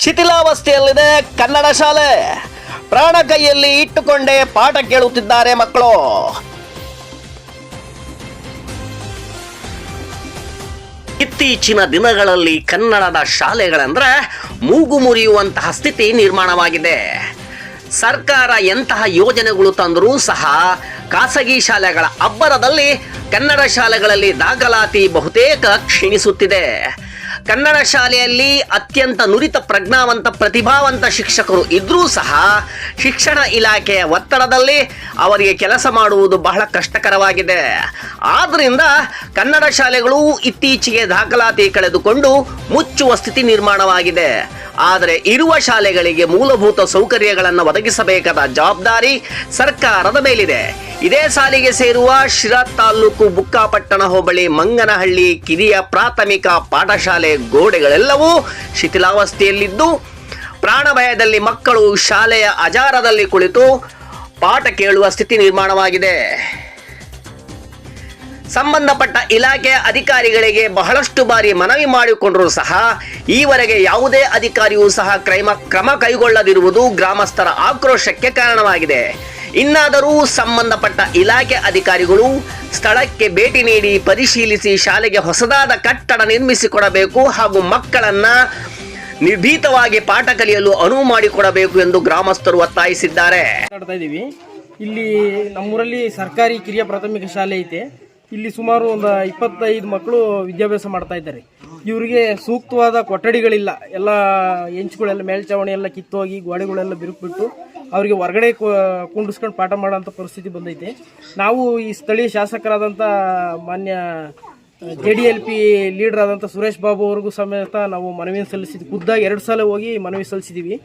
ಶಿಥಿಲಾವಸ್ಥೆಯಲ್ಲಿದೆ ಕನ್ನಡ ಶಾಲೆ. ಪ್ರಾಣ ಕೈಯಲ್ಲಿ ಇಟ್ಟುಕೊಂಡೇ ಪಾಠ ಕೇಳುತ್ತಿದ್ದಾರೆ ಮಕ್ಕಳು. ಇತ್ತೀಚಿನ ದಿನಗಳಲ್ಲಿ ಕನ್ನಡದ ಶಾಲೆಗಳಂದ್ರೆ ಮೂಗು ಮುರಿಯುವಂತಹ ಸ್ಥಿತಿ ನಿರ್ಮಾಣವಾಗಿದೆ. ಸರ್ಕಾರ ಎಂತಹ ಯೋಜನೆಗಳು ತಂದರೂ ಸಹ ಖಾಸಗಿ ಶಾಲೆಗಳ ಅಬ್ಬರದಲ್ಲಿ ಕನ್ನಡ ಶಾಲೆಗಳಲ್ಲಿ ದಾಖಲಾತಿ ಬಹುತೇಕ ಕ್ಷೀಣಿಸುತ್ತಿದೆ. ಕನ್ನಡ ಶಾಲೆಯಲ್ಲಿ ಅತ್ಯಂತ ನುರಿತ ಪ್ರಜ್ಞಾವಂತ ಪ್ರತಿಭಾವಂತ ಶಿಕ್ಷಕರು ಇದ್ರೂ ಸಹ ಶಿಕ್ಷಣ ಇಲಾಖೆಯ ಒತ್ತಡದಲ್ಲಿ ಅವರಿಗೆ ಕೆಲಸ ಮಾಡುವುದು ಬಹಳ ಕಷ್ಟಕರವಾಗಿದೆ. ಆದ್ದರಿಂದ ಕನ್ನಡ ಶಾಲೆಗಳು ಇತ್ತೀಚೆಗೆ ದಾಖಲಾತಿ ಕಳೆದುಕೊಂಡು ಮುಚ್ಚುವ ಸ್ಥಿತಿ ನಿರ್ಮಾಣವಾಗಿದೆ. ಆದರೆ ಇರುವ ಶಾಲೆಗಳಿಗೆ ಮೂಲಭೂತ ಸೌಕರ್ಯಗಳನ್ನು ಒದಗಿಸಬೇಕಾದ ಜವಾಬ್ದಾರಿ ಸರ್ಕಾರದ ಮೇಲಿದೆ. ಇದೇ ಸಾಲಿಗೆ ಸೇರುವ ಶಿರಾ ತಾಲೂಕು ಬುಕ್ಕಾಪಟ್ಟಣ ಹೋಬಳಿ ಮಂಗನಹಳ್ಳಿ ಕಿರಿಯ ಪ್ರಾಥಮಿಕ ಪಾಠಶಾಲೆ ಗೋಡೆಗಳೆಲ್ಲವೂ ಶಿಥಿಲಾವಸ್ಥೆಯಲ್ಲಿದ್ದು, ಪ್ರಾಣಭಯದಲ್ಲಿ ಮಕ್ಕಳು ಶಾಲೆಯ ಅಜಾರದಲ್ಲಿ ಕುಳಿತು ಪಾಠ ಕೇಳುವ ಸ್ಥಿತಿ ನಿರ್ಮಾಣವಾಗಿದೆ. ಸಂಬಂಧಪಟ್ಟ ಇಲಾಖೆಯ ಅಧಿಕಾರಿಗಳಿಗೆ ಬಹಳಷ್ಟು ಬಾರಿ ಮನವಿ ಮಾಡಿಕೊಂಡರೂ ಸಹ ಈವರೆಗೆ ಯಾವುದೇ ಅಧಿಕಾರಿಯೂ ಸಹ ಕ್ರಮ ಕ್ರಮ ಕೈಗೊಳ್ಳದಿರುವುದು ಗ್ರಾಮಸ್ಥರ ಆಕ್ರೋಶಕ್ಕೆ ಕಾರಣವಾಗಿದೆ. ಇನ್ನಾದರೂ ಸಂಬಂಧಪಟ್ಟ ಇಲಾಖೆ ಅಧಿಕಾರಿಗಳು ಸ್ಥಳಕ್ಕೆ ಭೇಟಿ ನೀಡಿ ಪರಿಶೀಲಿಸಿ ಶಾಲೆಗೆ ಹೊಸದಾದ ಕಟ್ಟಡ ನಿರ್ಮಿಸಿಕೊಡಬೇಕು ಹಾಗೂ ಮಕ್ಕಳನ್ನ ನಿರ್ಭೀತವಾಗಿ ಪಾಠ ಕಲಿಯಲು ಅನುವು ಮಾಡಿಕೊಡಬೇಕು ಎಂದು ಗ್ರಾಮಸ್ಥರು ಒತ್ತಾಯಿಸಿದ್ದಾರೆ. ಇಲ್ಲಿ ನಮ್ಮೂರಲ್ಲಿ ಸರ್ಕಾರಿ ಕಿರಿಯ ಪ್ರಾಥಮಿಕ ಶಾಲೆ ಐತೆ. ಇಲ್ಲಿ ಸುಮಾರು ಒಂದು ಇಪ್ಪತ್ತೈದು ಮಕ್ಕಳು ವಿದ್ಯಾಭ್ಯಾಸ ಮಾಡ್ತಾ ಇದ್ದಾರೆ. ಇವರಿಗೆ ಸೂಕ್ತವಾದ ಕೊಠಡಿಗಳಿಲ್ಲ. ಎಲ್ಲ ಹೆಂಚುಗಳೆಲ್ಲ ಮೇಲ್ಚಾವಣಿ ಎಲ್ಲ ಕಿತ್ತೋಗಿ ಗೋಡೆಗಳೆಲ್ಲ ಬಿರುಕ್ಬಿಟ್ಟು ಅವರಿಗೆ ಹೊರಗಡೆ ಕುಂಡಿಸ್ಕೊಂಡು ಪಾಠ ಮಾಡೋಂಥ ಪರಿಸ್ಥಿತಿ ಬಂದೈತೆ. ನಾವು ಈ ಸ್ಥಳೀಯ ಶಾಸಕರಾದಂಥ ಮಾನ್ಯ J D L P leader ಆದಂಥ ಸುರೇಶ್ ಬಾಬು ಅವ್ರಿಗೂ ಸಮೇತ ನಾವು ಮನವಿ ಸಲ್ಲಿಸಿದ್ವಿ. ಖುದ್ದಾಗಿ ಎರಡು ಸಲ ಹೋಗಿ ಮನವಿ ಸಲ್ಲಿಸಿದ್ದೀವಿ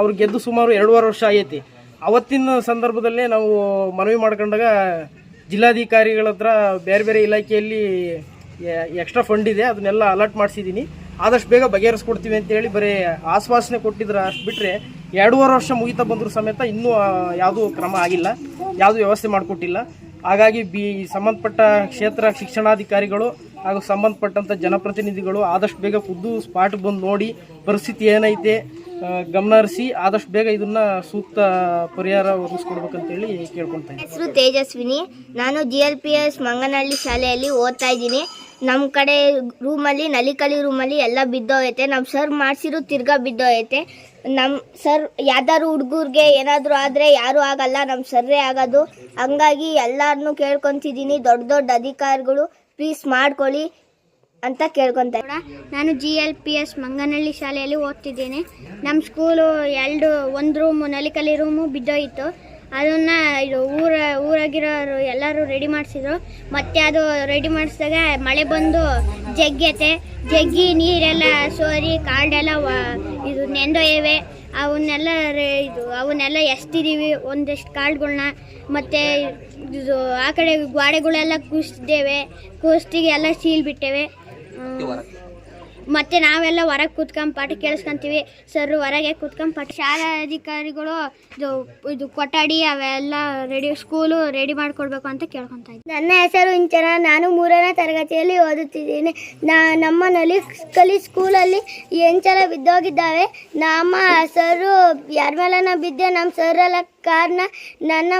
ಅವ್ರು ಗೆದ್ದು ಸುಮಾರು ಎರಡೂವರೆ ವರ್ಷ ಆಗೈತಿ. ಅವತ್ತಿನ ಸಂದರ್ಭದಲ್ಲೇ ನಾವು ಮನವಿ ಮಾಡ್ಕೊಂಡಾಗ ಜಿಲ್ಲಾಧಿಕಾರಿಗಳ ಹತ್ರ ಬೇರೆ ಬೇರೆ ಇಲಾಖೆಯಲ್ಲಿ ಎಕ್ಸ್ಟ್ರಾ ಫಂಡ್ ಇದೆ, ಅದನ್ನೆಲ್ಲ ಅಲರ್ಟ್ ಮಾಡಿಸಿದ್ದೀನಿ. ಆದಷ್ಟು ಬೇಗ ಬಗೆಹರಿಸ್ಕೊಡ್ತೀವಿ ಅಂತೇಳಿ ಬರೀ ಆಶ್ವಾಸನೆ ಕೊಟ್ಟಿದ್ರೆ ಅಷ್ಟು ಬಿಟ್ಟರೆ ಎರಡೂವರೆ ವರ್ಷ ಮುಗಿತಾ ಬಂದರೂ ಸಮೇತ ಇನ್ನೂ ಯಾವುದೂ ಕ್ರಮ ಆಗಿಲ್ಲ. ಯಾವುದೂ ವ್ಯವಸ್ಥೆ ಮಾಡಿಕೊಟ್ಟಿಲ್ಲ. ಹಾಗಾಗಿ ಬಿ ಸಂಬಂಧಪಟ್ಟ ಕ್ಷೇತ್ರ ಶಿಕ್ಷಣಾಧಿಕಾರಿಗಳು ಹಾಗೂ ಸಂಬಂಧಪಟ್ಟಂಥ ಜನಪ್ರತಿನಿಧಿಗಳು ಆದಷ್ಟು ಬೇಗ ಖುದ್ದು ಸ್ಪಾಟ್ ಬಂದು ನೋಡಿ ಪರಿಸ್ಥಿತಿ ಏನೈತೆ ಗಮನರಿಸಿ ಗಮನ ಹರಿಸಿ ಆದಷ್ಟು ಬೇಗ ಇದನ್ನ ಸೂಕ್ತ ಪರಿಹಾರ ಒದಗಿಸ್ಕೊಡ್ಬೇಕಂತೇಳಿ ಕೇಳ್ಕೊತಾ ಹೆಸರು ತೇಜಸ್ವಿನಿ. ನಾನು G L P S Manganahalli ಶಾಲೆಯಲ್ಲಿ ಓದ್ತಾ ಇದ್ದೀನಿ. ನಮ್ಮ ಕಡೆ ರೂಮಲ್ಲಿ ನಲಿಕಲಿ ರೂಮಲ್ಲಿ ಎಲ್ಲ ಬಿದ್ದೋಗೈತೆ. ನಮ್ಮ ಸರ್ ಮಾಡಿಸಿರೋ ತಿರ್ಗಾ ಬಿದ್ದೋಗೈತೆ. ನಮ್ಮ ಸರ್ ಯಾವ್ದಾದ್ರು ಹುಡುಗರಿಗೆ ಏನಾದರೂ ಆದರೆ ಯಾರೂ ಆಗಲ್ಲ ನಮ್ಮ ಸರ್ರೇ ಆಗೋದು. ಹಂಗಾಗಿ ಎಲ್ಲರನ್ನೂ ಕೇಳ್ಕೊತಿದ್ದೀನಿ. ದೊಡ್ಡ ದೊಡ್ಡ ಅಧಿಕಾರಿಗಳು ಪ್ಲೀಸ್ ಮಾಡ್ಕೊಳ್ಳಿ ಅಂತ ಕೇಳ್ಕೊತ ನಾನು G L P S Manganahalli ಶಾಲೆಯಲ್ಲಿ ಓದ್ತಿದ್ದೀನಿ. ನಮ್ಮ ಸ್ಕೂಲು ಎರಡು, ಒಂದು ರೂಮು ನಲಿಕಲಿ ರೂಮು ಬಿದ್ದೋಯಿತು. ಅದನ್ನು ಇದು ಊರ, ಊರಾಗಿರೋರು ಎಲ್ಲರೂ ರೆಡಿ ಮಾಡಿಸಿದ್ರು. ಮತ್ತೆ ಅದು ರೆಡಿ ಮಾಡಿಸಿದಾಗ ಮಳೆ ಬಂದು ಜಗ್ಗೈತೆ ಜಗ್ಗಿ ನೀರೆಲ್ಲ ಸೋರಿ ಕಾಲ್ಡೆಲ್ಲ ವ- ಇದು ನೆಂದೊಯ್ಯವೆ ಅವನ್ನೆಲ್ಲ ಇದು, ಅವನ್ನೆಲ್ಲ ಎಸ್ತಿದ್ದೀವಿ ಒಂದಷ್ಟು ಕಾಳುಗಳ್ನ ಮತ್ತು ಇದು ಆ ಕಡೆ ಗ್ವಾಡೆಗಳೆಲ್ಲ ಕೂಸಿದ್ದೇವೆ ಕೂಸ್ತಿಗೆ ಎಲ್ಲ ಸೀಲ್ ಬಿಟ್ಟೇವೆ. ಮತ್ತೆ ನಾವೆಲ್ಲ ಹೊರಗೆ ಕೂತ್ಕೊಂಡ್ ಪಾಠ ಕೇಳಿಸ್ಕೊಂತೀವಿ. ಸರ್ ಹೊರಗೆ ಕೂತ್ಕೊಂಡ್ ಪಾಠ ಶಾಲಾ ಅಧಿಕಾರಿಗಳು ಇದು ಇದು ಕೊಠಡಿ ಅವೆಲ್ಲ ರೆಡಿ ಸ್ಕೂಲು ರೆಡಿ ಮಾಡಿಕೊಡ್ಬೇಕು ಅಂತ ಕೇಳ್ಕೊಂತ ಇದ್ದೀನಿ ನನ್ನ ಹೆಸರು ಇಂಚನ. ನಾನು ಮೂರನೇ ತರಗತಿಯಲ್ಲಿ ಓದುತ್ತಿದ್ದೀನಿ. ನಾ ನಮ್ಮ ನಲಿ ಕಲಿ ಸ್ಕೂಲಲ್ಲಿ ಎಂಚರ ಬಿದ್ದೋಗಿದ್ದಾವೆ. ನಮ್ಮ ಸರು ಯಾರ ಮೇಲನ ಬಿದ್ದೆ ನಮ್ಮ ಎಲ್ಲ ಕಾರಣ ನನ್ನ